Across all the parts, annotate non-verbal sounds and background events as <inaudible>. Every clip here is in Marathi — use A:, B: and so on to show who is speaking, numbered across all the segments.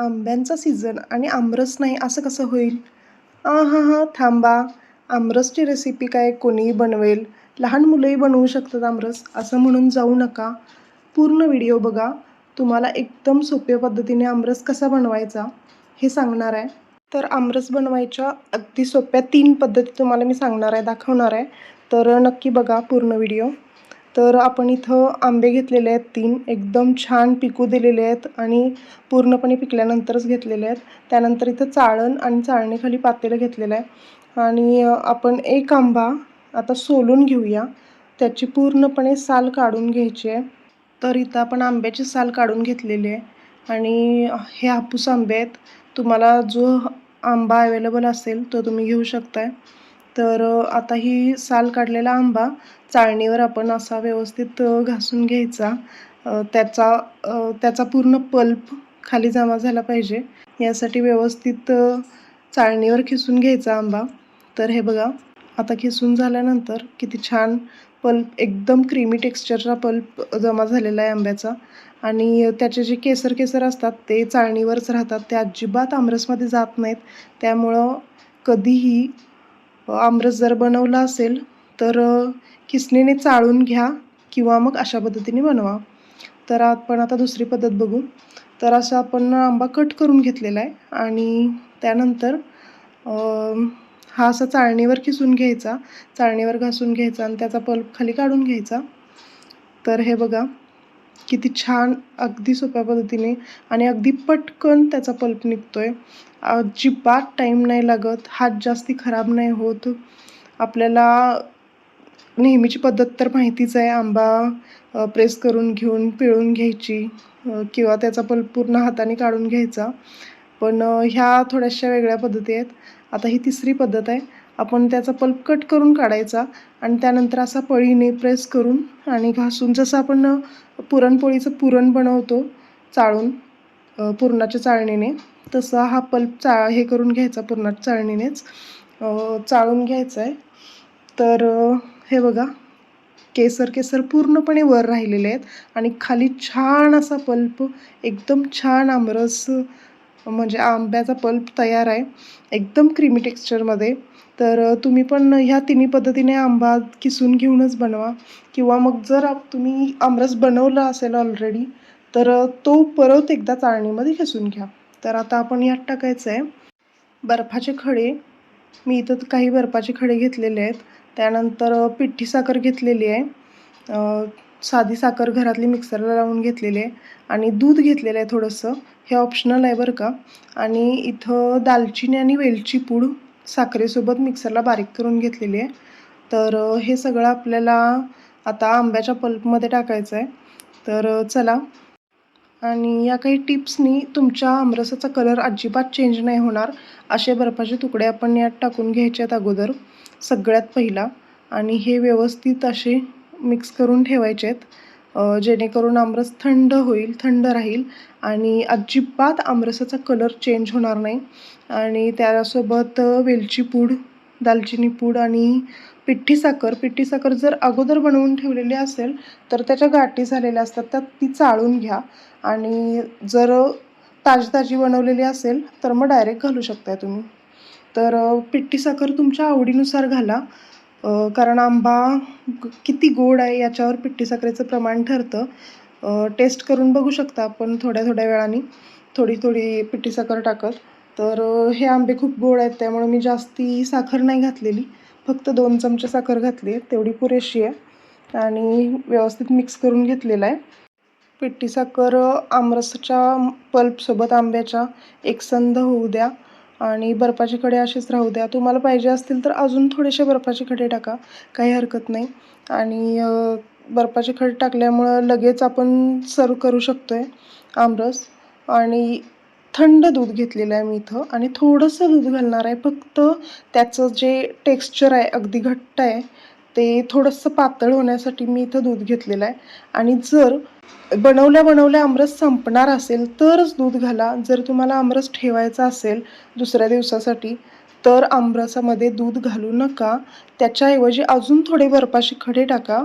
A: आंब्यांचा सीझन आणि आमरस नाही असं कसं होईल? हां हां हां थांबा. आमरसची रेसिपी काय कोणीही बनवेल. लहान मुलंही बनवू शकतात आमरस असं म्हणून जाऊ नका. पूर्ण व्हिडिओ बघा. तुम्हाला एकदम सोप्या पद्धतीने आमरस कसा बनवायचा हे सांगणार आहे. तर आमरस बनवायच्या अगदी सोप्या तीन पद्धती तुम्हाला मी सांगणार आहे दाखवणार आहे. तर नक्की बघा पूर्ण व्हिडिओ तर आपण इथं आंबे घेतलेले आहेत तीन. एकदम छान पिकू दिलेले आहेत आणि पूर्णपणे पिकल्यानंतरच घेतलेले आहेत. त्यानंतर इथं चाळण आणि चाळणीखाली पातेलं घेतलेलं आहे. आणि आपण एक आंबा आता सोलून घेऊया. त्याची पूर्णपणे साल काढून घ्यायची आहे. तर इथं आपण आंब्याची साल काढून घेतलेली आहे. आणि हे हापूस आंबे आहेत. तुम्हाला जो आंबा अवेलेबल असेल तो तुम्ही घेऊ शकताय. तर आता ही साल काढलेला आंबा चाळणीवर आपण असा व्यवस्थित घासून घ्यायचा. त्याचा त्याचा पूर्ण पल्प खाली जमा झाला पाहिजे. यासाठी व्यवस्थित चाळणीवर खिसून घ्यायचा आंबा. तर हे बघा आता खिसून झाल्यानंतर किती छान पल्प एकदम क्रीमी टेक्स्चरचा पल्प जमा झालेला आहे आंब्याचा. आणि त्याचे जे केसर केसर असतात ते चाळणीवरच राहतात. ते अजिबात आमरसमध्ये जात नाहीत. त्यामुळं कधीही आमरस जर बनवला असेल तर किसणीने चाळून घ्या किंवा मग अशा पद्धतीने बनवा. तर आपण आता दुसरी पद्धत बघू. तर असं आपण आंबा कट करून घेतलेला आहे आणि त्यानंतर हा असा चाळणीवर किसून घ्यायचा. चाळणीवर घासून घ्यायचा आणि त्याचा पल्प खाली काढून घ्यायचा. तर हे बघा. किती छान अगदी सोप्या पद्धतीने आणि अगदी पटकन त्याचा पल्प निघतोय. अजिबात टाईम नाही लागत हात जास्ती खराब नाही होत. आपल्याला नेहमीची पद्धत तर माहितीच आहे आंबा प्रेस करून घेऊन पिळून घ्यायची किंवा त्याचा पल्प पूर्ण हाताने काढून घ्यायचा. पण ह्या थोड्याशा वेगळ्या पद्धती आहेत. आता ही तिसरी पद्धत आहे. आपण त्याचा पल्प कट करून काढायचा आणि त्यानंतर असा पळीने प्रेस करून आणि घासून जसं आपण पुरणपोळीचं पुरण बनवतो चाळून पुरणाच्या चाळणीने तसा हा पल्प चा हे करून घ्यायचा पुरणाच्या चाळणीनेच. चाळून घ्यायचा आहे तर हे बघा केसर केसर पूर्णपणे वर राहिलेले आहेत आणि खाली छान असा पल्प एकदम छान आमरस म्हणजे आंब्याचा पल्प तयार आहे एकदम क्रीमी टेक्स्चरमध्ये तर तुम्ही पण ह्या तिन्ही पद्धतीने आंबा किसून घेऊनच बनवा. किंवा मग जर आप- तुम्ही आमरस बनवला असेल ऑलरेडी तर तो परत एकदा चाळणीमध्ये खिसून घ्या. तर आता आपण यात टाकायचं आहे बर्फाचे खडे. मी इथं काही बर्फाचे खडे घेतलेले आहेत. त्यानंतर पिठी साखर घेतलेली आहे. साधी साखर घरातली मिक्सरला लावून घेतलेली आहे आणि दूध घेतलेलं आहे थोडंसं. हे ऑप्शनल आहे बरं का. आणि इथं दालचिनी आणि वेलची पूड साखरेसोबत मिक्सरला बारीक करून घेतलेली आहे. तर हे सगळं आपल्याला आता आंब्याच्या पल्पमध्ये टाकायचं आहे. तर चला. आणि या काही टिप्सनी तुमच्या आमरसाचा कलर अजिबात चेंज नाही होणार. असे बर्फाचे तुकडे आपण यात टाकून घ्यायचे आहेत अगोदर. सगळ्यात पहिला. आणि हे व्यवस्थित असे मिक्स करून ठेवायचे आहेत. जेणेकरून आमरस थंड होईल थंड राहील आणि अजिबात आमरसाचा कलर चेंज होणार नाही. आणि त्यासोबत वेलची पूड दालचिनी पूड आणि पिठी साखर. पिठी साखर जर अगोदर बनवून ठेवलेली असेल तर त्याच्या गाठी झालेल्या असतात. त्यात ती चाळून घ्या. आणि जर ताजी ताजी बनवलेली असेल तर मग डायरेक्ट घालू शकताय तुम्ही. तर पिठी साखर तुमच्या आवडीनुसार घाला. कारण आंबा किती गोड आहे याच्यावर पिठी साखरेचं प्रमाण ठरतं. टेस्ट करून बघू शकता आपण थोड्या थोड्या वेळाने. थोडी थोडी पिठी साखर टाकत. तर हे आंबे खूप गोड आहेत त्यामुळे मी जास्ती साखर नाही घातलेली. फक्त दोन चमचे साखर घातली आहे तेवढी पुरेशी आहे. आणि व्यवस्थित मिक्स करून घेतलेलं आहे. पिठी साखर आमरसच्या पल्पसोबत आंब्याच्या एकसंध होऊ द्या. आणि बर्फाचे खडे असेच राहू द्या. तुम्हाला पाहिजे असतील तर अजून थोडेसे बर्फाचे खडे टाका. काही हरकत नाही. आणि बर्फाचे खडे टाकल्यामुळं लगेच आपण सर्व करू शकतो आहे आमरस. आणि थंड दूध घेतलेलं आहे मी इथं. आणि थोडंसं दूध घालणार आहे. फक्त त्याचं जे टेक्स्चर आहे अगदी घट्ट आहे ते थोडंसं पातळ होण्यासाठी मी इथं दूध घेतलेलं आहे. आणि जर बनवल्या बनवल्या आमरस संपणार असेल तरच दूध घाला. जर तुम्हाला आमरस ठेवायचा असेल दुसऱ्या दिवसासाठी तर आमरसामध्ये दूध घालू नका. त्याच्याऐवजी अजून थोडे बर्फाचे खडे टाका.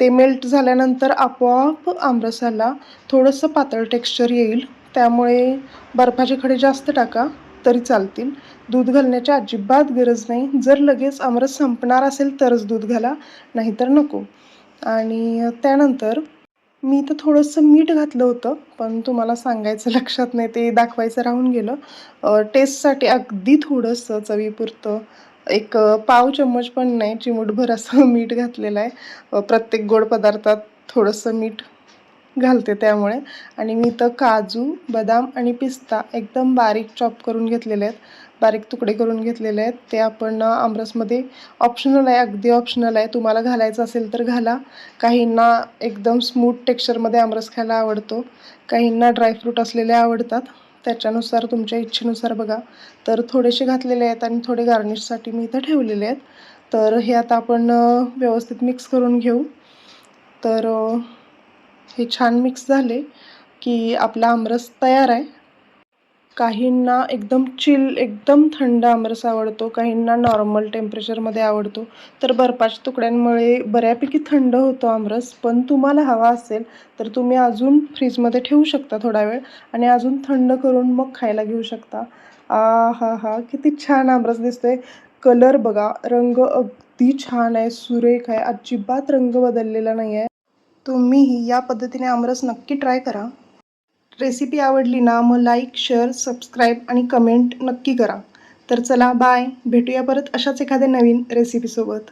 A: ते मेल्ट झाल्यानंतर आपोआप आमरसाला थोडंसं पातळ टेक्स्चर येईल. त्यामुळे बर्फाचे खडे जास्त टाका. तरी चालतील. दूध घालण्याची अजिबात गरज नाही. जर लगेच आमरस संपणार असेल तरच दूध घाला नाहीतर नको. आणि त्यानंतर मी तर थोडंसं मीठ घातलं होतं पण तुम्हाला सांगायचं लक्षात नाही ते दाखवायचं राहून गेलं. टेस्टसाठी अगदी थोडंसं चवीपुरतं एक पाव चम्मच पण नाही चिमूटभर असं <laughs> मीठ घातलेलं आहे. प्रत्येक गोड पदार्थात थोडंसं मीठ घालते त्यामुळे. आणि मी इथं काजू बदाम आणि पिस्ता एकदम बारीक चॉप करून घेतलेले आहेत. बारीक तुकडे करून घेतलेले आहेत. ते आपण आमरसमध्ये ऑप्शनल आहे अगदी ऑप्शनल आहे. तुम्हाला घालायचं असेल तर घाला. काहींना एकदम स्मूथ टेक्स्चरमध्ये आमरस खायला आवडतो. काहींना ड्रायफ्रूट असलेले आवडतात. त्याच्यानुसार तुमच्या इच्छेनुसार बघा. तर थोडेसे घातलेले आहेत आणि थोडे गार्निशसाठी मी इथं ठेवलेले आहेत. तर हे आता आपण व्यवस्थित मिक्स करून घेऊ. तर हे छान मिक्स झाले की आपला आमरस तयार आहे. काहींना एकदम चिल एकदम थंड आमरस आवडतो काहींना नॉर्मल टेम्परेचरमध्ये आवडतो. तर बर्फाच्या तुकड्यांमुळे बऱ्यापैकी थंड होतो आमरस पण तुम्हाला हवा असेल तर तुम्ही अजून फ्रीजमध्ये ठेवू शकता थोडा वेळ आणि अजून थंड करून मग खायला घेऊ शकता. आ हा हा किती छान आमरस दिसतोय. कलर बघा रंग अगदी छान आहे सुरेख आहे अजिबात रंग बदललेला नाही आहे तुम्हीही या पद्धतीने आमरस नक्की ट्राय करा. रेसिपी आवडली ना मग लाईक शेअर सबस्क्राईब आणि कमेंट नक्की करा. तर चला बाय भेटूया परत अशाच एखाद्या नवीन रेसिपीसोबत